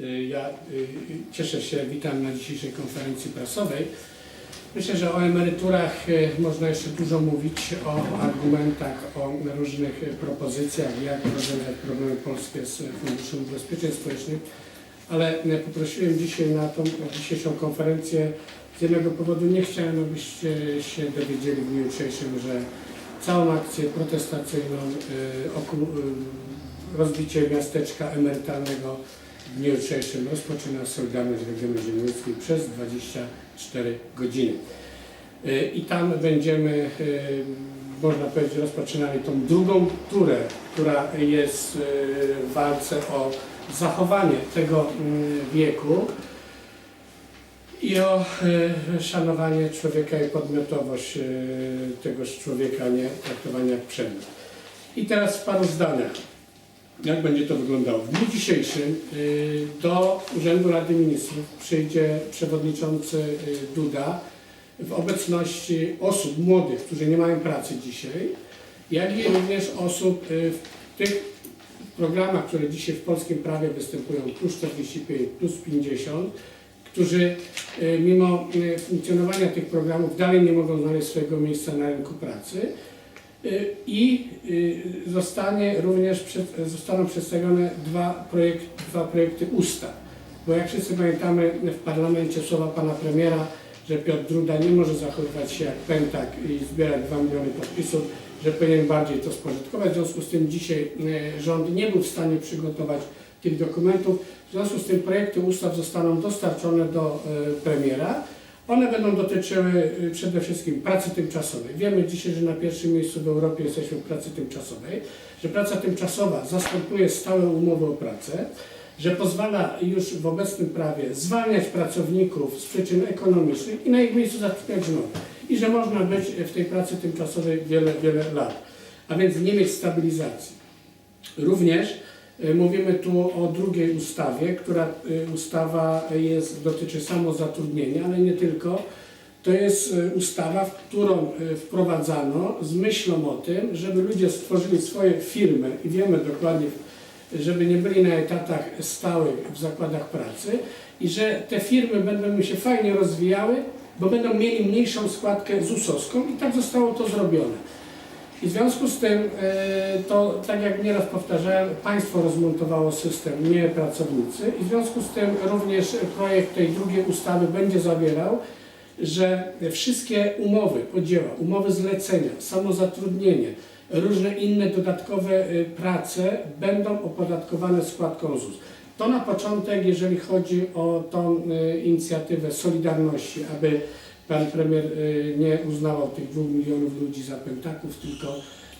Y, Ja y, cieszę się, witam na dzisiejszej konferencji prasowej. Myślę, że o emeryturach y, można jeszcze dużo mówić, o argumentach, o różnych y, propozycjach, jak rozwiązać problemy polskie z Funduszem Ubezpieczeń Społecznych, ale y, poprosiłem dzisiaj na tą dzisiejszą konferencję z jednego powodu. Nie chciałem, abyście się dowiedzieli w dniu jutrzejszym, że całą akcję protestacyjną y, y, rozbicie miasteczka emerytalnego w dniu jutrzejszym rozpoczyna Solidarność Regionu Zielenieckiej przez 24 godziny. Y, I tam będziemy, y, można powiedzieć, rozpoczynali tą drugą turę, która jest y, w walce o zachowanie tego y, wieku i o szanowanie człowieka i podmiotowość tegoż człowieka, nie traktowanie jak przedmiot. I teraz w paru zdaniach, jak będzie to wyglądało. W dniu dzisiejszym y, do Urzędu Rady Ministrów przyjdzie przewodniczący y, Duda w obecności osób młodych, którzy nie mają pracy dzisiaj, jak i również osób y, w tych programach, które dzisiaj w polskim prawie występują, plus 45, plus 50, którzy mimo funkcjonowania tych programów dalej nie mogą znaleźć swojego miejsca na rynku pracy i y, zostanie również zostaną przedstawione dwa, projekt, dwa projekty ustaw. Bo jak wszyscy pamiętamy w parlamencie słowa pana premiera, że Piotr Druda nie może zachowywać się jak pętak i zbierać 2 miliony podpisów, że powinien bardziej to spożytkować. W związku z tym dzisiaj y, rząd nie był w stanie przygotować tych dokumentów. W związku z tym projekty ustaw zostaną dostarczone do y, premiera. One będą dotyczyły y, przede wszystkim pracy tymczasowej. Wiemy dzisiaj, że na pierwszym miejscu w Europie jesteśmy w pracy tymczasowej, że praca tymczasowa zastępuje stałe umowy o pracę, że pozwala już w obecnym prawie zwalniać pracowników z przyczyn ekonomicznych i na ich miejscu zatrudniać nowych. I że można być w tej pracy tymczasowej wiele, wiele lat, a więc nie mieć stabilizacji. Również mówimy tu o drugiej ustawie, która y, ustawa jest, dotyczy samozatrudnienia, ale nie tylko. To jest y, ustawa, w którą wprowadzano z myślą o tym, żeby ludzie stworzyli swoje firmy i wiemy dokładnie, żeby nie byli na etatach stałych w zakładach pracy i że te firmy będą się fajnie rozwijały, bo będą mieli mniejszą składkę ZUS-owską i tak zostało to zrobione. I w związku z tym, e, to tak jak nieraz powtarzałem, państwo rozmontowało system, nie pracownicy. I w związku z tym również projekt tej drugiej ustawy będzie zawierał, że wszystkie umowy podzieła, umowy zlecenia, samozatrudnienie, różne inne dodatkowe e, prace będą opodatkowane składką ZUS. To na początek, jeżeli chodzi o tą e, inicjatywę Solidarności, aby pan premier y, nie uznawał tych dwóch milionów ludzi za pentaków, tylko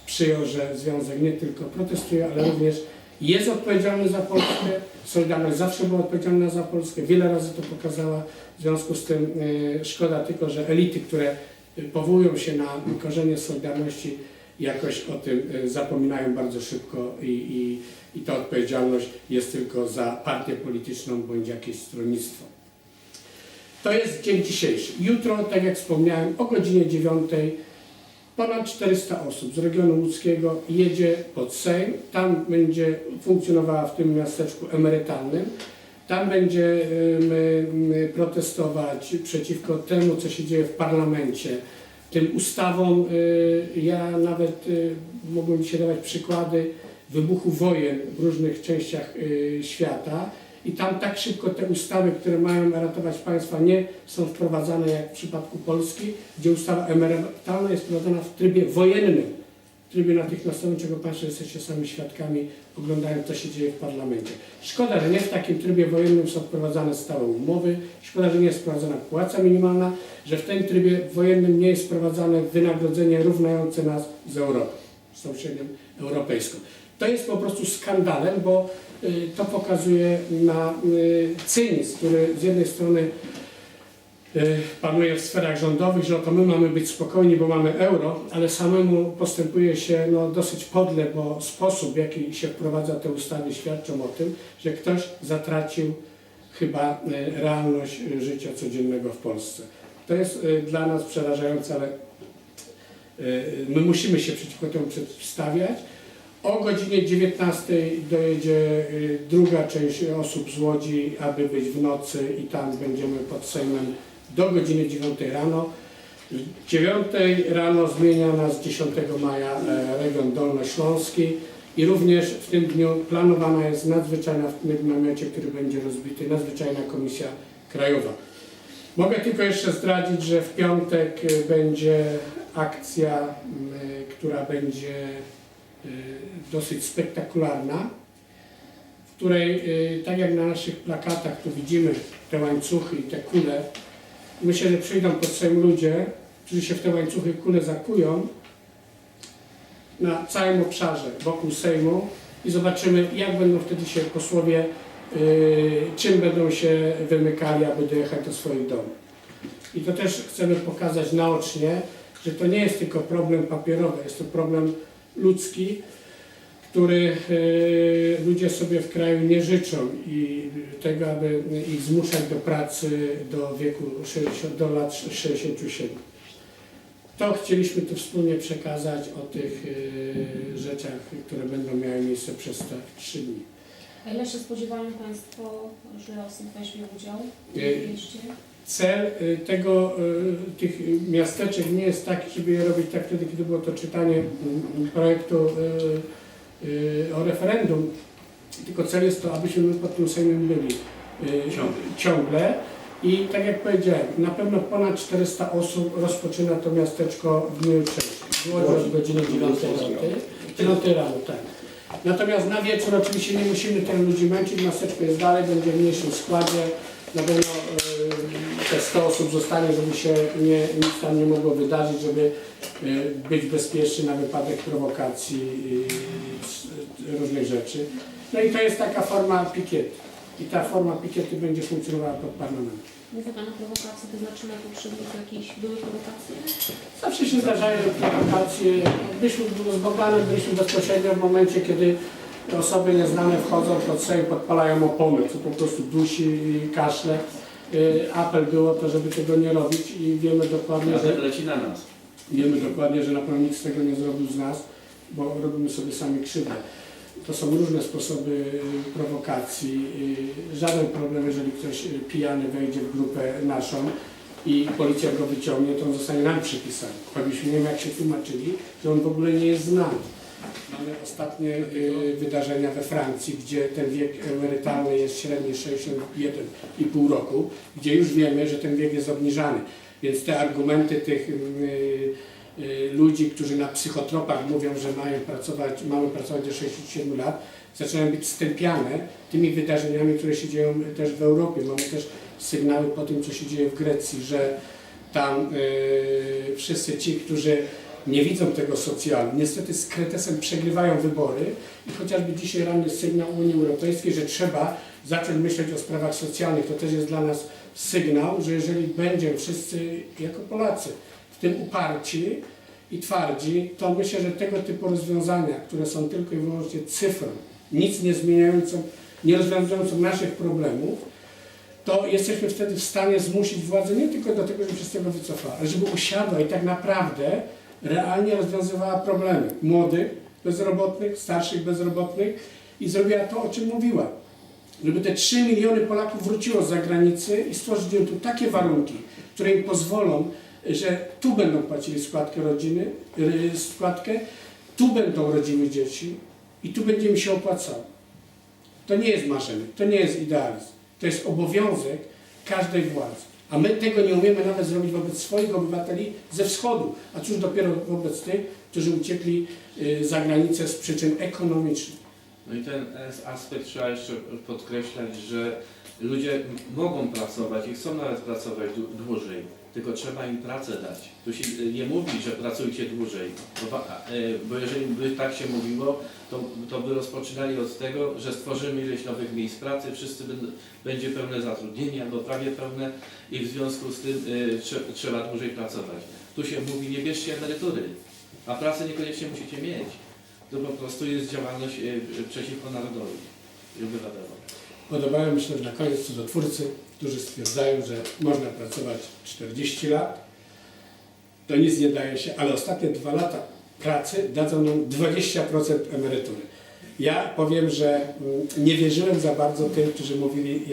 przyjął, że związek nie tylko protestuje, ale również jest odpowiedzialny za Polskę. Solidarność zawsze była odpowiedzialna za Polskę, wiele razy to pokazała. W związku z tym y, szkoda tylko, że elity, które y, powołują się na korzenie Solidarności, jakoś o tym zapominają bardzo szybko i, i, i ta odpowiedzialność jest tylko za partię polityczną bądź jakieś stronnictwo. To jest dzień dzisiejszy. Jutro, tak jak wspomniałem, o godzinie 9 ponad 400 osób z regionu łódzkiego jedzie pod Sejm. Tam będzie funkcjonowała w tym miasteczku emerytalnym. Tam będziemy protestować przeciwko temu, co się dzieje w parlamencie, tym ustawom. y, Ja nawet y, mógłbym dzisiaj dawać przykłady wybuchu wojen w różnych częściach y, świata. I tam tak szybko te ustawy, które mają ratować państwa, nie są wprowadzane jak w przypadku Polski, gdzie ustawa emerytalna jest wprowadzana w trybie wojennym, w trybie natychmiastowym, czego Państwo jesteście sami świadkami, oglądając co się dzieje w parlamencie. Szkoda, że nie w takim trybie wojennym są wprowadzane stałe umowy, szkoda, że nie jest wprowadzana płaca minimalna, że w tym trybie wojennym nie jest wprowadzane wynagrodzenie równające nas z Europą, z tą średnią europejską. To jest po prostu skandalem, bo y, to pokazuje na y, cynizm, który z jednej strony y, panuje w sferach rządowych, że oto my mamy być spokojni, bo mamy euro, ale samemu postępuje się no, dosyć podle, bo sposób, w jaki się wprowadza te ustawy świadczą o tym, że ktoś zatracił chyba realność życia codziennego w Polsce. To jest dla nas przerażające, ale my musimy się przeciwko temu przeciwstawiać. O godzinie 19 dojedzie y, druga część osób z Łodzi, aby być w nocy i tam będziemy pod Sejmem do godziny 9 rano. 9 rano zmienia nas 10 maja e, region Dolnośląski i również w tym dniu planowana jest nadzwyczajna w tym namiocie, który będzie rozbity, nadzwyczajna komisja krajowa. Mogę tylko jeszcze zdradzić, że w piątek y, będzie akcja, y, która będzie dosyć spektakularna, w której, y, tak jak na naszych plakatach tu widzimy te łańcuchy i te kule, myślę, że przyjdą pod Sejm ludzie, którzy się w te łańcuchy kule zakują na całym obszarze wokół Sejmu i zobaczymy, jak będą wtedy się posłowie, y, czym będą się wymykali, aby dojechać do swoich domów. I to też chcemy pokazać naocznie, że to nie jest tylko problem papierowy, jest to problem ludzki, który y, ludzie sobie w kraju nie życzą i tego, aby ich zmuszać do pracy do wieku 60, do lat 67. To chcieliśmy tu wspólnie przekazać o tych y, rzeczach, które będą miały miejsce przez te trzy dni. A ile się spodziewają Państwo, że osób weźmie udział w Nie. tym mieście? Cel y, tego, y, tych miasteczek nie jest taki, żeby je robić tak wtedy, kiedy było to czytanie mm, projektu y, y, o referendum, tylko cel jest to, abyśmy my pod tym Sejmem byli y, Ciągle. ciągle. I tak jak powiedziałem, na pewno ponad 400 osób rozpoczyna to miasteczko w dniu jutrzejszym. Było od godziny 9 rano. 9 rano, tak. Natomiast na wieczór oczywiście nie musimy tych ludzi męczyć, miasteczko jest dalej, będzie w mniejszym składzie. Na pewno te 100 osób zostanie, żeby się nie, nic tam nie mogło wydarzyć, żeby y, być bezpieczny na wypadek prowokacji i różnych rzeczy. No i to jest taka forma pikiety. I ta forma pikiety będzie funkcjonowała pod parlamentem. Mówi Pan o prowokacji, to znaczy na poprzednich jakieś były prowokacje? Zawsze się zdarzają prowokacje. Byliśmy z Bogdanem, byliśmy bezpośrednio w momencie, kiedy osoby nieznane wchodzą pod Sejm, podpalają opony, co po prostu dusi i kaszle. Y, Apel było to, żeby tego nie robić i wiemy dokładnie, że leci na nas. Wiemy dokładnie, że na pewno nikt z tego nie zrobił z nas, bo robimy sobie sami krzywdę. To są różne sposoby y, prowokacji. Y, Żaden problem, jeżeli ktoś y, pijany wejdzie w grupę naszą i policja go wyciągnie, to on zostanie nam przypisany. Choćbyśmy nie wiem, jak się tłumaczyli, że on w ogóle nie jest znany. Mamy ostatnie y, wydarzenia we Francji, gdzie ten wiek emerytalny jest średni 61,5 roku, gdzie już wiemy, że ten wiek jest obniżany. Więc te argumenty tych y, y, ludzi, którzy na psychotropach mówią, że mają pracować, mamy pracować do 67 lat, zaczynają być stępiane tymi wydarzeniami, które się dzieją też w Europie. Mamy też sygnały po tym, co się dzieje w Grecji, że tam y, wszyscy ci, którzy nie widzą tego socjalu, niestety z kretesem przegrywają wybory i chociażby dzisiaj jest sygnał Unii Europejskiej, że trzeba zacząć myśleć o sprawach socjalnych. To też jest dla nas sygnał, że jeżeli będziemy wszyscy jako Polacy tym uparci i twardzi, to myślę, że tego typu rozwiązania, które są tylko i wyłącznie cyfrą, nic nie zmieniającą, nie rozwiązującą naszych problemów, to jesteśmy wtedy w stanie zmusić władzę nie tylko do tego, żeby się z tego wycofała, ale żeby usiadła i tak naprawdę realnie rozwiązywała problemy młodych, bezrobotnych, starszych bezrobotnych i zrobiła to, o czym mówiła. Żeby te 3 miliony Polaków wróciło z zagranicy i stworzyć im tu takie warunki, które im pozwolą, że tu będą płacili składkę rodziny, yy, składkę, tu będą rodziły dzieci i tu będzie im się opłacało. To nie jest marzenie, to nie jest idealizm. To jest obowiązek każdej władzy. A my tego nie umiemy nawet zrobić wobec swoich obywateli ze wschodu, a cóż dopiero wobec tych, którzy uciekli y, za granicę z przyczyn ekonomicznych. No i ten aspekt trzeba jeszcze podkreślać, że ludzie mogą pracować i chcą nawet pracować dłu- dłużej, tylko trzeba im pracę dać. Tu się y, nie mówi, że pracujcie dłużej, y, bo jeżeli by tak się mówiło, to, to by rozpoczynali od tego, że stworzymy ileś nowych miejsc pracy, wszyscy będą, będzie pełne zatrudnienie albo prawie pełne i w związku z tym y, trze- trzeba dłużej pracować. Tu się mówi, nie bierzcie emerytury, a pracę niekoniecznie musicie mieć. To po prostu jest działalność y, y, przeciwko narodowi i obywatelom. Podobają mi się na koniec cudotwórcy, którzy stwierdzają, że można pracować 40 lat, to nic nie daje się, ale ostatnie dwa lata pracy dadzą nam 20% emerytury. Ja powiem, że mm, nie wierzyłem za bardzo tym, którzy mówili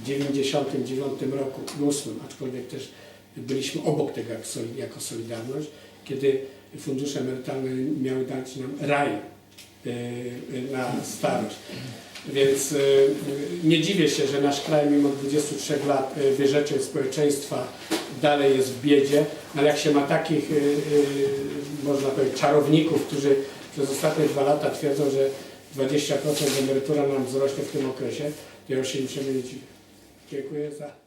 w 99 roku, 8, aczkolwiek też byliśmy obok tego jako Solidarność, kiedy fundusze emerytalne miały dać nam raj y, y, na starość. Więc y, nie dziwię się, że nasz kraj mimo 23 lat wyrzeczeń społeczeństwa dalej jest w biedzie, ale jak się ma takich, y, y, można powiedzieć, czarowników, którzy przez ostatnie dwa lata twierdzą, że 20% emerytura nam wzrośnie w tym okresie, to ja już się niczemu nie dziwię. Dziękuję za